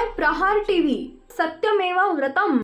पाहताय प्रहार टीव्ही. सत्यमेवा व्रतम.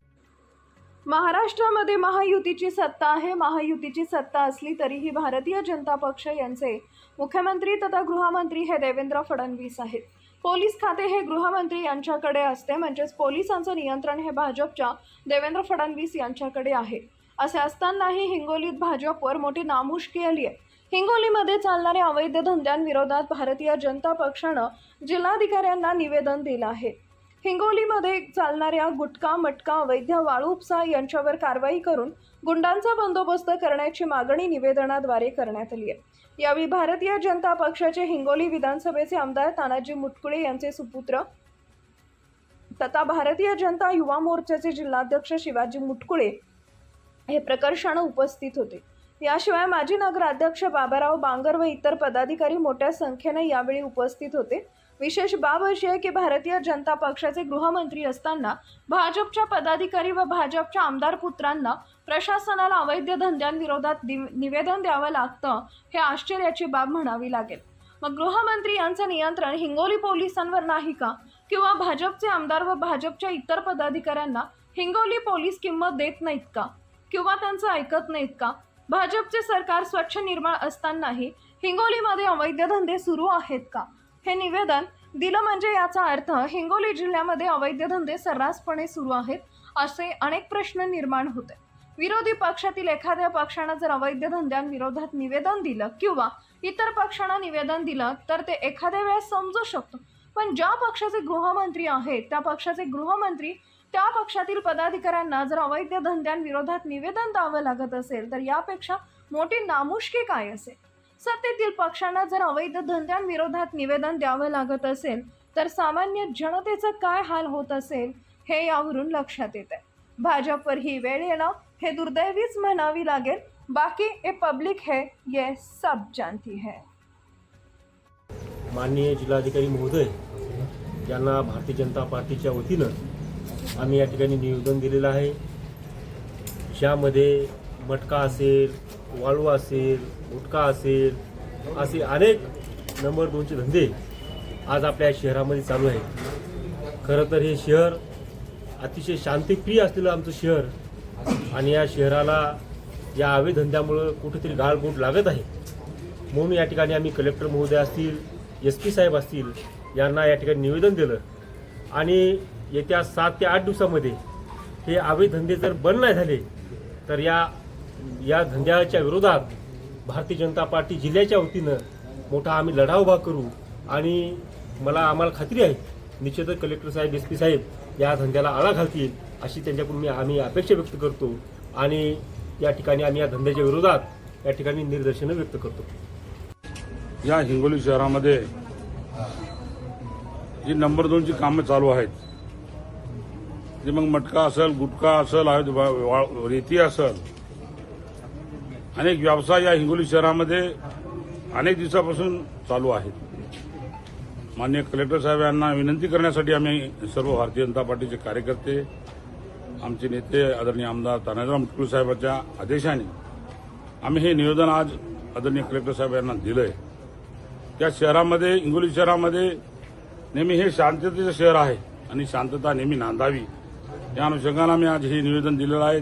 महाराष्ट्रामध्ये महायुतीची सत्ता आहे. महायुतीची सत्ता असली तरीही भारतीय जनता पक्ष यांचे मुख्यमंत्री तथा गृहमंत्री हे देवेंद्र फडणवीस आहेत. पोलीस खाते हे गृहमंत्री यांच्याकडे असते. म्हणजेच पोलिसांचं नियंत्रण हे भाजपच्या देवेंद्र फडणवीस यांच्याकडे आहे. असे असतानाही हिंगोलीत भाजपवर मोठी नामुष्की आली आहे. हिंगोलीमध्ये चालणाऱ्या अवैध धंद्यांविरोधात भारतीय जनता पक्षानं जिल्हाधिकाऱ्यांना निवेदन दिलं आहे. हिंगोलीमध्ये चालणाऱ्या गुटखा मटका अवैध वाळू उपसा यांच्यावर कारवाई करून गुंडांचा बंदोबस्त करण्याची मागणी निवेदनाद्वारे करण्यात आली आहे. यावेळी भारतीय जनता पक्षाचे हिंगोली विधानसभेचे आमदार तानाजी मुटकुळे यांचे सुपुत्र तथा भारतीय जनता युवा मोर्चाचे जिल्हाध्यक्ष शिवाजी मुटकुळे हे प्रकर्षानं उपस्थित होते. याशिवाय माजी नगराध्यक्ष बाबाराव बांगर व इतर पदाधिकारी मोठ्या संख्येने यावेळी उपस्थित होते. विशेष बाब अशी आहे की भारतीय जनता पक्षाचे गृहमंत्री असताना भाजपच्या पदाधिकारी व भाजपच्या आमदार पुत्रांना प्रशासनाला अवैध धंद्यांविरोधात निवेदन द्यावं लागतं हे आश्चर्याची बाब म्हणावी लागेल. मग गृहमंत्री यांचं नियंत्रण हिंगोली पोलिसांवर नाही का? किंवा भाजपचे आमदार व भाजपच्या इतर पदाधिकाऱ्यांना हिंगोली पोलीस किंमत देत नाहीत का? किंवा त्यांचं ऐकत नाहीत का? भाजपचे सरकार स्वच्छ निर्माण असतानाही हिंगोलीमध्ये अवैध धंदे सुरू आहेत का? हे निवेदन दिलं म्हणजे याचा अर्थ हिंगोली जिल्ह्यामध्ये अवैध धंदे सर्रासपणे सुरू आहेत असे अनेक प्रश्न निर्माण होते. विरोधी पक्षातील एखाद्या पक्षानं जर अवैध धंद्यांविरोधात निवेदन दिलं किंवा इतर पक्षानं निवेदन दिलं तर ते एखाद्या वेळेस समजू शकतो. पण ज्या पक्षाचे गृहमंत्री आहेत त्या पक्षाचे गृहमंत्री त्या पक्षातील पदाधिकाऱ्यांना जर अवैध धंद्यांविरोधात निवेदन द्यावं लागत असेल तर यापेक्षा मोठी नामुष्की काय असेल? सत्तेतील पक्षांना जर अवैध धंद्यांविरोधात निवेदन द्यावं लागत असेल तर सामान्य जनतेचा काय हाल होत असेल हे यावरून लक्षात येत आहे भाजपवर ही वेळ येणं हे दुर्दैवीच म्हणावी लागेल. बाकी ए पब्लिक है ये सब जानती है. माननीय जिल्हाधिकारी महोदय यांना भारतीय जनता पार्टीच्या वतीनं आम्ही या ठिकाणी निवेदन दिलेलं आहे. ज्यामध्ये मटका असेल वाळू असेल गुटखा असेल असे अनेक नंबर दोनचे धंदे आज आपल्या शहरामध्ये चालू आहेत. खरं तर हे शहर अतिशय शांतिप्रिय असलेलं आमचं शहर आणि या शहराला या अवैध धंद्यामुळं कुठेतरी गाळबोट लागत आहे. म्हणून या ठिकाणी आम्ही कलेक्टर महोदय असतील एस पी साहेब असतील यांना या ठिकाणी निवेदन दिलं. आणि येत्या सात ते आठ दिवसामध्ये हे आवे धंदे जर बंद नाही झाले तर या या धंद्याच्या विरोधात भारतीय जनता पार्टी जिल्ह्याच्या वतीनं मोठा आम्ही लढा उभा करू आणि मला आम्हाला खात्री आहे निश्चितच कलेक्टर साहेब एस पी साहेब या धंद्याला आळा घालतील अशी त्यांच्याकडून मी आम्ही अपेक्षा व्यक्त करतो आणि या ठिकाणी आम्ही या धंद्याच्या विरोधात या ठिकाणी निदर्शनं व्यक्त करतो. या हिंगोली शहरामध्ये जी नंबर दोनची कामं चालू आहेत जे मग मटका असेल गुटखा असेल रेती असेल अनेक व्यवसाय या हिंगोली शहरामध्ये अनेक दिवसापासून चालू आहेत. माननीय कलेक्टर साहेब यांना विनंती करण्यासाठी आम्ही सर्व भारतीय जनता पार्टीचे कार्यकर्ते आमचे नेते आदरणीय आमदार तानाजीराव मुटकुळ साहेबांच्या आदेशाने आम्ही हे निवेदन आज आदरणीय कलेक्टर साहेब यांना दिलंय. त्या शहरामध्ये हिंगोली शहरामध्ये नेहमी हे शांततेचं शहर आहे आणि शांतता नेहमी नांदावी. या अनुषंगानं आम्ही आज हे निवेदन दिलेलं आहे.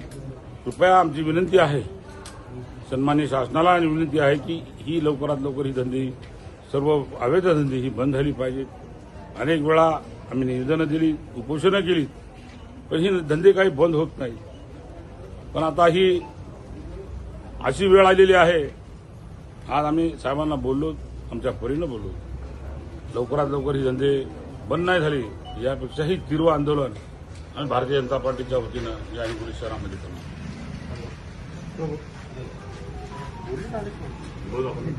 कृपया आमची विनंती आहे सन्मान्य शासनाला आणि विनंती आहे की ही लवकरात लवकर ही धंदे सर्व अवैध धंदे ही बंद झाली पाहिजेत अनेक वेळा आम्ही निवेदनं दिली उपोषणं केली पण ही धंदे काही बंद होत नाही. पण आता ही अशी वेळ आलेली आहे. आज आम्ही साहेबांना बोललो आमच्या परीनं बोललो. लवकरात लवकर ही धंदे बंद नाही झाली. यापेक्षाही तीव्र आंदोलन आम्ही भारतीय जनता पार्टीच्या वतीनं या हिंगोली शहरामध्ये करणार. 머리 날릴 거. 뭐다.